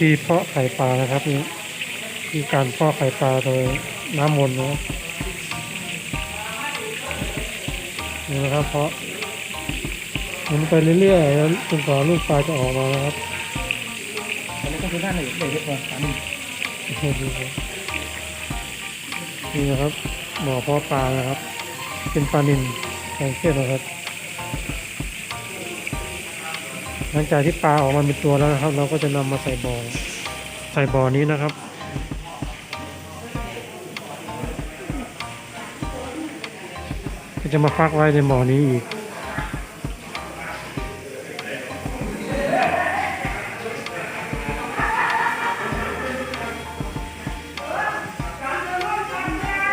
ธีเพาะไข่ปลานะครับนี่คือการเพาะไข่ปลาโดยน้ำมนต์นะครับนี่นะครับเพาะหมุนไปเรื่อยๆแล้วจนกว่าลูกปลาจะออกมานะครับอันนี้ก็คือด้านไหนเด็กเล็กกว่าอันนี้นี่นะครับบ่อเพาะปลานะครับ เป็นปลานิลแกงเทศนะครับ หลังจากที่ปลาออกมาเป็นตัวแล้วนะครับ เราก็จะนำมาใส่บ่อใส่บ่อนี้นะครับ ก็จะมาฟักไว้ในบ่อนี้อีก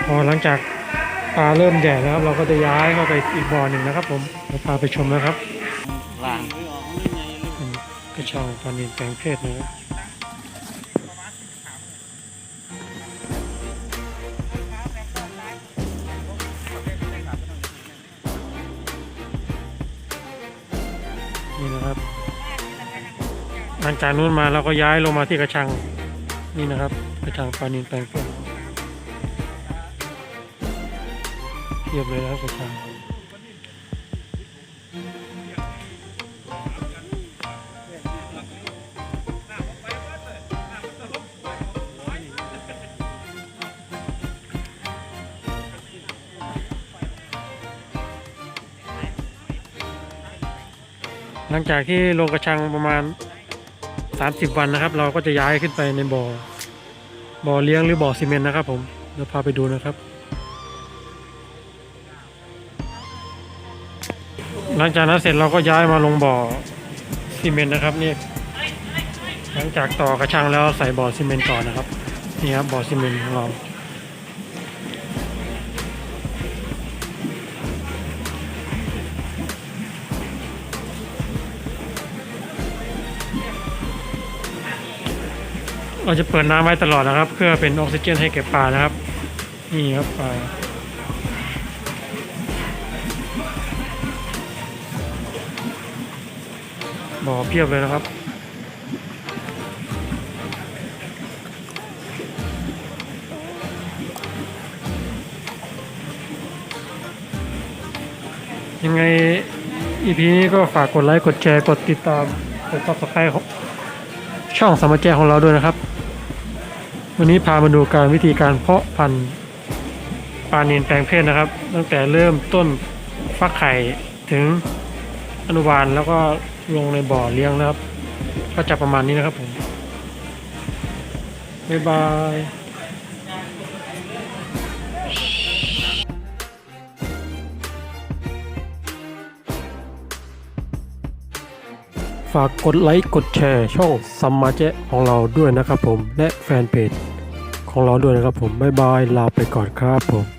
พอหลังจากปลาเริ่มใหญ่แล้วครับ เราก็จะย้ายเข้าไปอีกบ่อหนึ่งนะครับ ผมเราพาไปชมนะครับล่าง เป็นกระชังปานิลแปลงเพศนะครับนี่นะครับหลังจากนู้นมาเราก็ย้ายลงมาที่กระชังนี่นะครับ กระชังปลานิลแปลงเพศเทียบเลยนะครับกระชัง หลังจากที่ลงกระชังประมาณ 30 วันนะครับ เราก็จะย้ายขึ้นไปในบ่อ บ่อเลี้ยงหรือบ่อซีเมนต์นะครับ ผมเดี๋ยวพาไปดูนะครับ หลังจากนั้นเสร็จเราก็ย้ายมาลงบ่อซีเมนต์นะครับนี่หลังจากต่อกระชังแล้วใส่บ่อซีเมนต์ก่อนนะครับนี่ครับบ่อซีเมนต์ของเรา เราจะเปิดน้ำไว้ตลอดนะครับ เพื่อเป็นออกซิเจนให้แก่ปลานะครับ นี่ครับปลาบ่อเพียบเลยนะครับยังไง EP นี้ก็ฝากกดไลค์ กดแชร์ กดติดตาม กด subscribe ของช่องสามารแจของเราด้วยนะครับ วันนี้พามาดูการวิธีการเพาะพันธุ์ปลาเนียนแปลงเพศนะครับ ตั้งแต่เริ่มต้นฟักไข่ถึงอนุบาลแล้วก็ลงในบ่อเลี้ยงนะครับ ก็จะประมาณนี้นะครับผมบ๊ายบายฝากกดไลค์ กดแชร์ช่องซัมมาเจของเราด้วยนะครับผม และแฟนเพจ ของเราด้วยนะครับผมบ๊ายบายลาไปก่อนครับผม